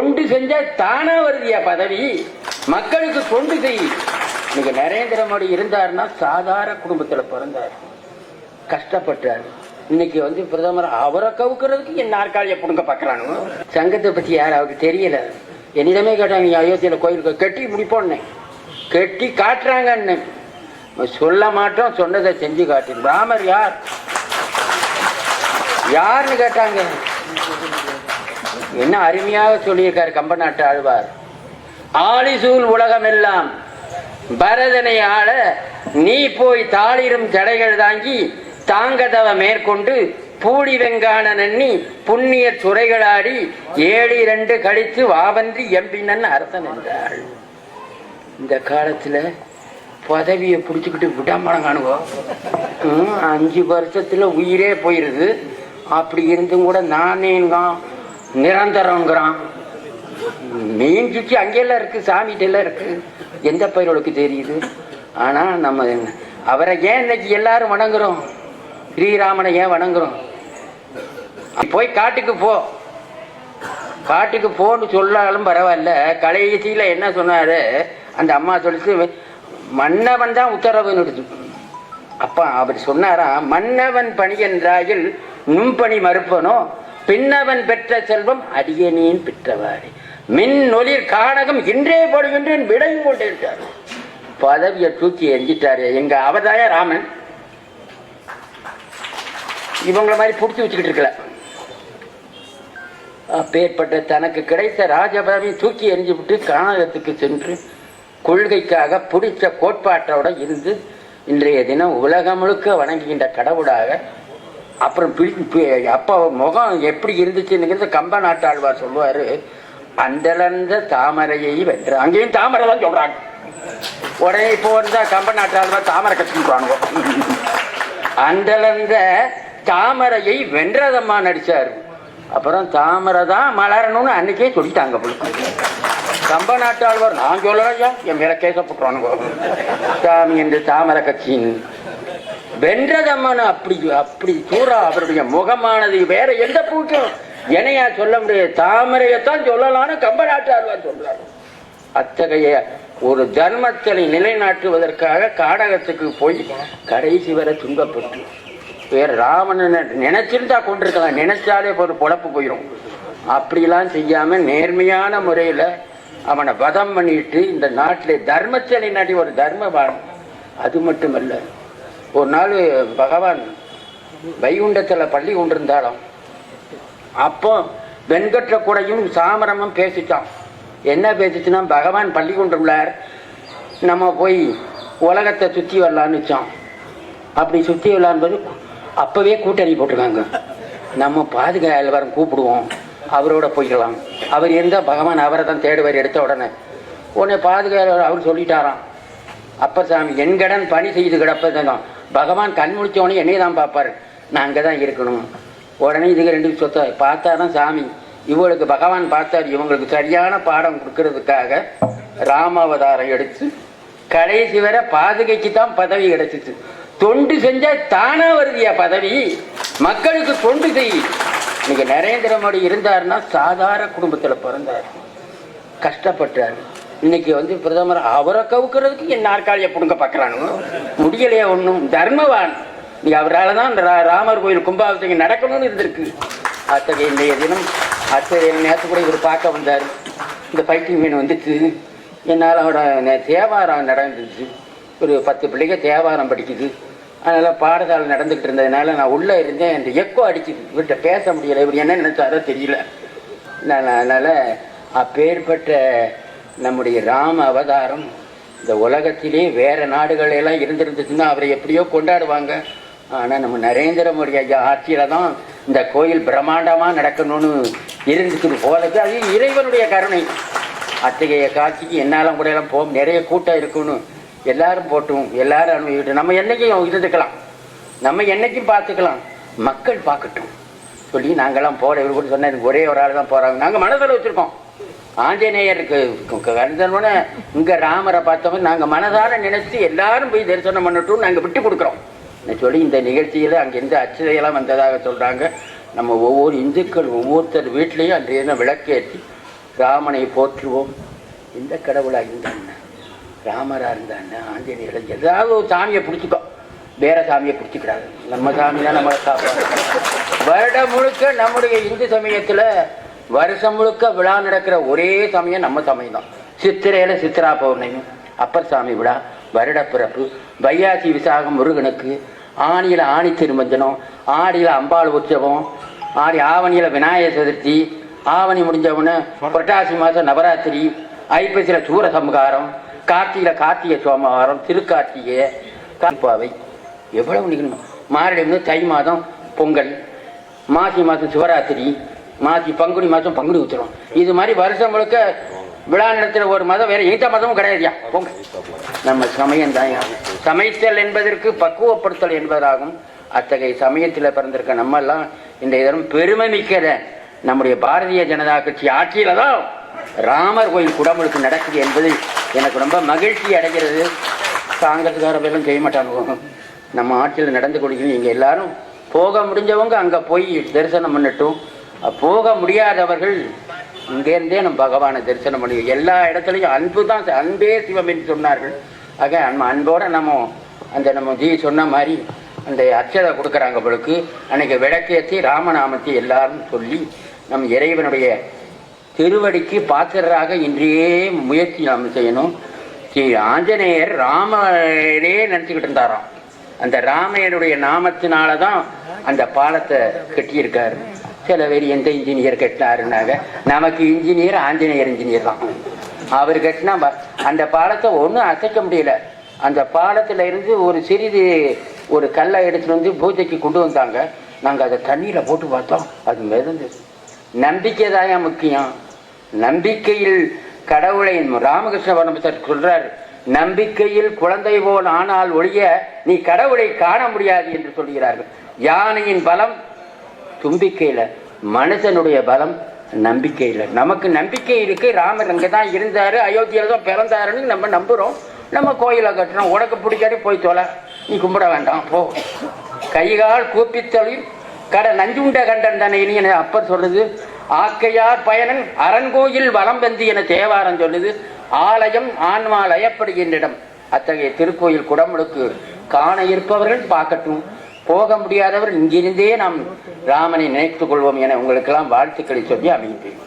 தொண்டு செஞ்சா தானா வருதியா பதவி? மக்களுக்கு தொண்டு செய். இன்னைக்கு நரேந்திர மோடி இருந்தாருன்னா சாதாரண குடும்பத்துல பிறந்தார். கஷ்டப்பட்டார். இன்னைக்கு வந்து பிரதமர் அவரை கவுக்கிறதுக்கு என் நாற்காலியை புடுங்க பாக்குறானு சங்கத்தை பத்தி அவருக்கு தெரியல. என்னிடமே கேட்டாங்க நீ அயோத்தியில கோயிலுக்கு கட்டி முடிப்போன்னு. கட்டி காட்டுறாங்கன்னு. சொல்ல மாட்டோம் சொன்னதை செஞ்சு காட்டு ராமர் யார்? யாருன்னு கேட்டாங்க. என்ன அருமையாக சொல்லியிருக்காரு கம்பநாட்டு ஆழ்வார். ஆலிசூல் உலகமெல்லாம் பரதனை ஆள நீ போய் தாளிரும் ஜடைகள் தாங்கி தாங்கதவ மேற்கொண்டு பூடி வெங்கான நன்னி புண்ணிய சுரைகளாடி ஏழு இரண்டு கழித்து வாவன்றி எம்பினன் அரசன் என்றாள். இந்த காலத்துல பதவியை பிடிச்சிக்கிட்டு விடாமடம் காணுவோம் அஞ்சு வருஷத்துல உயிரே போயிருது. அப்படி இருந்தும் கூட நானேங்க நிரந்தரங்கிறான். மெயின் சுச்சி அங்கெல்லாம் இருக்கு சாமிகிட்ட எல்லாம் இருக்கு. எந்த பயிர்களுக்கு தெரியுது? ஆனால் நம்ம அவரை ஏன் இன்னைக்கு எல்லாரும் வணங்குறோம்? ஸ்ரீராமனை ஏன் வணங்குறோம்? போய் காட்டுக்கு போ. காட்டுக்கு போன்னு சொல்லாலும் பரவாயில்ல. கடைசியில என்ன சொன்னாரு? அந்த அம்மா சொல்லிட்டு மன்னவன் தான் உத்தரவுன்னு அப்பா அவர் சொன்னாராம் மன்னவன் பணி என்றாயில் நுண்பணி மறுப்பனோ? பின்னவன் பெற்ற செல்வம் அடியனேன் பெற்றவாறு. மின் ஒளிர் காடகம் இன்றே போடுகின்றேன் விடையும் கொண்டிருக்கார் பதவியை தூக்கி எரிஞ்சிட்டாரு எங்க அவதாய ராமன்? இவங்கள மாதிரி பிடிச்சி வச்சுக்கிட்டு இருக்கல. அப்பேற்பட்ட தனக்கு கிடைத்த ராஜபதவி தூக்கி எறிஞ்சு விட்டு கானகத்துக்கு சென்று கொள்கைக்காக பிடிச்ச கோட்பாட்டோட இருந்து இன்றைய தினம் உலகம் முழுக்க வணங்குகின்ற கடவுளாக அப்புறம் பிடி அப்போ முகம் எப்படி இருந்துச்சுங்கிறது கம்ப நாட்டாழ்வார் சொல்லுவார். அந்தளந்த தாமரையை வென்ற அங்கேயும் தாமரை தான் சொல்கிறாங்க உடனே இப்போ வந்தால் கம்ப நாட்டாழ்வார் தாமரை கட்டிக்குவானுங்க அந்தளந்த தாமரையை வென்றதம்மா நடித்தார் அப்புறம் தாமரை தான் மலரணும்னு அன்னைக்கே சொல்லிட்டாங்க போல. கம்ப நாட்டாழ்வார் நான் சொல்லலையா? என் மேல கேசப்பட்டுறானுங்க சாமி என்று தாமரை கட்சின்னு வென்றதம்மன் அப்படி அப்படி சூறா அவருடைய முகமானது. வேற எந்த பூக்கும் என்னையா சொல்ல முடியாது. தாமரையத்தான் சொல்லலாம்னு கம்ப நாட்டாழ்வார் சொல்றாரு. அத்தகைய ஒரு தர்மத்தை நிலைநாட்டுவதற்காக காடகத்துக்கு போய் கடைசி வரை துன்பப்பட்டு வேற ராவணனை நினைச்சிருந்தா கொண்டிருக்கலாம். நினைச்சாலே ஒரு பொழப்பு போயிடும் அப்படிலாம் செய்யாம நேர்மையான முறையில அவனை வதம் பண்ணிட்டு இந்த நாட்டிலே தர்மத்தை நாட்டி ஒரு தர்மவான் அது மட்டுமல்ல ஒரு நாள் பகவான் வைகுண்டத்தில் பள்ளி கொண்டிருந்தாலும் அப்போ வெண்கற்ற கூடையும் சாமரமும் பேசிட்டான். என்ன பேசிச்சுன்னா பகவான் பள்ளி கொண்டுள்ளார். நம்ம போய் உலகத்தை சுற்றி வரலான்னுச்சான் அப்படி சுற்றி வரலான்பது அப்போவே கூட்டணி போட்டிருக்காங்க. நம்ம பாதுகாவலரம் கூப்பிடுவோம். அவரோட போய்க்கலாம். அவர் இருந்தால் பகவான் அவரை தான் தேடுவார் எடுத்த உடனே. உடனே பாதுகாவலர் அவர் சொல்லிட்டாராம். அப்போ சாமி என் கடன் பணி செய்து கிடப்பதுதான். பகவான் கண் முடிச்சவனே என்னை தான் பார்ப்பார். நான் அங்கே தான் இருக்கணும். உடனே இதுங்க ரெண்டு சொத்த பார்த்தாதான் சாமி. இவங்களுக்கு பகவான் பார்த்தார் இவங்களுக்கு சரியான பாடம் கொடுக்கறதுக்காக ராமாவதாரம் எடுத்து கடைசி வரை பாதுகைக்கு தான் பதவி கிடைச்சிச்சு. தொண்டு செஞ்சா தானா வருதியா பதவி? மக்களுக்கு தொண்டு செய். இன்னைக்கு நரேந்திர மோடி இருந்தாருன்னா சாதாரண குடும்பத்தில் பிறந்தார். கஷ்டப்பட்டார். இன்னைக்கு வந்து பிரதமர் அவரை கவுக்கிறதுக்கு என் நாற்காலியை புடுங்க பார்க்கறானுங்க முடியலையா ஒன்றும் தர்மவான். நீ அவரால் தான் ரா- ராமர் கோயில் கும்பாபிஷேகம் நடக்கணும்னு இருந்திருக்கு. அத்தகைய இன்றைய தினம் அத்தகைய நேற்று கூட இவர் பார்க்க வந்தார். இந்த ஃபைட்டிங் மீன் வந்துச்சு. என்னால் அவரோட நே- தேவாரம் நடந்துச்சு. ஒரு பத்து பிள்ளைங்க தேவாரம் படிக்குது. அதனால் பாடசாலை நடந்துக்கிட்டு இருந்ததுனால நான் உள்ளே இருந்தேன் இந்த எக்கோ அடிச்சுது. இவர்கிட்ட பேச முடியலை. இவர் என்ன நினைச்சாரோ தெரியல. நான் அதனால் அப்பேற்பட்ட நம்முடைய ராம அவதாரம் இந்த உலகத்திலே வேற நாடுகளெல்லாம் இருந்திருந்துச்சுன்னா அவரை எப்படியோ கொண்டாடுவாங்க. ஆனால் நம்ம நரேந்திர மோடி ஐயா ஆட்சியில் தான் இந்த கோயில் பிரம்மாண்டமாக நடக்கணும்னு இருந்துக்குது போலது அது இறைவனுடைய கருணை. அத்தகைய காட்சிக்கு என்னாலும் கூட எல்லாம் போகும் நிறைய கூட்டம் இருக்குன்னு எல்லாரும் போட்டும் எல்லாரும் அனுபவிக்கட்டும். நம்ம என்னைக்கும் இருந்துக்கலாம். நம்ம என்னைக்கும் பார்த்துக்கலாம். மக்கள் பார்க்கட்டும். சொல்லி நாங்கள்லாம் போகிற இவர் கூட சொன்னார் ஒரே ஒரு ஆள் தான் போகிறாங்க நாங்கள் மனதில் வச்சுருக்கோம். ஆஞ்சநேயருக்கு கருந்தனோட இங்க ராமரை பார்த்தவங்க நாங்க மனதார நினைச்சு எல்லாரும் போய் தரிசனம் பண்ணட்டும் நாங்க விட்டு கொடுக்குறோம். சொல்லி இந்த நிகழ்ச்சியில அங்கிருந்து அச்சுதையெல்லாம் வந்ததாக சொல்றாங்க. நம்ம ஒவ்வொரு இந்துக்கள் ஒவ்வொருத்தர் வீட்லேயும் அன்றைய தினம் விளக்கேற்றி ராமனை போற்றுவோம். இந்த கடவுளா இருந்தான்னு ராமரா இருந்தான்னு ஆஞ்சநேயர்? ஏதாவது ஒரு சாமியை பிடிச்சிக்கோ. வேற சாமியை பிடிச்சிக்கிறாரு. நம்ம சாமி தான் நம்மளை காப்பாடு வருடம் முழுக்க நம்முடைய இந்து சமயத்துல வருஷம் முழுக்க விழா நடக்கிற ஒரே சமயம் நம்ம சமயம் தான் சித்திரையில சித்திரா பௌர்ணமி அப்பர் சாமி விழா வருடப்பிறப்பு வையாசி விசாகம் முருகனுக்கு ஆணியில ஆணி திருமஞ்சனம் ஆடியில அம்பாள் உற்சவம் ஆடி ஆவணியில விநாயகர் சதுர்த்தி ஆவணி முடிஞ்சவுடனே புரட்டாசி மாதம் நவராத்திரி ஐப்பசியில சூர சம்ஹாரம் கார்த்திகையில கார்த்திகை சோமவாரம் திருக்கார்த்திகை காப்பாவை எவ்வளவு நிகழும் மாரடி வந்து தை மாதம் பொங்கல் மாசி மாதம் சிவராத்திரி மாசி பங்குனி மாதம் பங்குனி உத்திரம் இது மாதிரி வருஷம் முழுக்க விழா நடத்துகிற ஒரு மதம் வேற எந்த மதமும் கிடையாதுயா போங்க. நம்ம சமயம் தான் சமைத்தல் என்பதற்கு பக்குவப்படுத்தல் என்பதாகும். அத்தகைய சமயத்தில் பிறந்திருக்க நம்ம எல்லாம் இந்த இதரம் பெருமை மிக்கத. நம்முடைய பாரதிய ஜனதா கட்சி ஆட்சியில தான் ராமர் கோயில் குடமுழுக்கு நடக்குது என்பது எனக்கு ரொம்ப மகிழ்ச்சி அடைகிறது. காங்கிரஸ்காரர்களும் செய்ய மாட்டாங்க நம்ம ஆட்சியில் நடந்து கொடுக்கணும் இங்கே எல்லாரும் போக முடிஞ்சவங்க அங்கே போய் தரிசனம் பண்ணட்டும். போக முடியாதவர்கள் இங்கேருந்தே நம்ம பகவானை தரிசனம் பண்ணி எல்லா இடத்துலையும் அன்பு தான் அன்பே சிவம் என்று சொன்னார்கள். ஆக நம்ம அன்போட நம்ம அந்த நம்ம ஜி சொன்ன மாதிரி அந்த அச்சதை கொடுக்குறாங்க அவளுக்கு அன்னைக்கு விளக்கேற்றி ராமநாமத்தை எல்லாரும் சொல்லி நம் இறைவனுடைய திருவடிக்கு பாத்திரராக இன்றையே முயற்சி நாம் செய்யணும். ஸ்ரீ ஆஞ்சநேயர் ராமரே நினச்சிக்கிட்டு இருந்தாராம். அந்த ராமையனுடைய நாமத்தினால தான் அந்த பாலத்தை கட்டியிருக்காரு. சில பேர் எந்த இன்ஜினியர் கட்டினாருன்னாங்க நமக்கு இன்ஜினியர் ஆஞ்சநேயர் இன்ஜினியர் தான். அவர் கட்டினா ப- அந்த பாலத்தை ஒன்றும் அசைக்க முடியல. அந்த பாலத்தில் இருந்து ஒரு சிறிது ஒரு கல்லை எடுத்துகிட்டு வந்து பூஜைக்கு கொண்டு வந்தாங்க. நாங்கள் அதை தண்ணியில் போட்டு பார்த்தோம். அது மிதந்தது. நம்பிக்கை தான் முக்கியம். நம்பிக்கையில் கடவுளை ராமகிருஷ்ண பரமத்தர் சொல்றார். நம்பிக்கையில் குழந்தை போல் ஆனால் ஒழிய நீ கடவுளை காண முடியாது என்று சொல்கிறார்கள். யானையின் பலம் தும்பிக்கையில் மனுஷனுடைய பலம் நம்பிக்கையில். நமக்கு நம்பிக்கை இருக்குது ராமர் அங்கே தான் இருந்தார் அயோத்தியில் தான் பிறந்தாருன்னு நம்ம நம்புகிறோம் நம்ம கோயிலை கட்டுறோம் உனக்கு பிடிக்காட்டி போய் தொலை. நீ கும்பிட வேண்டாம். போ. கைகால் கூப்பித்தொழில். கடை நஞ்சுண்ட கண்டன் தானே இனி என அப்பர் சொல்லுது. ஆக்கையார் பயனன் அரண்கோயில் வலம் வந்து என தேவாரம் சொல்லுது. ஆலயம் ஆன்மா லயப்படுகின்றிடம் அத்தகைய திருக்கோயில் குடமுழுக்கு காண இருப்பவர்கள் பார்க்கட்டும். போக முடியாதவர் இங்கிருந்தே நாம் ராமனை நினைத்துக் கொள்வோம் என உங்களுக்கெல்லாம் வாழ்த்துக்களை சொல்லி அமைகின்றேன்.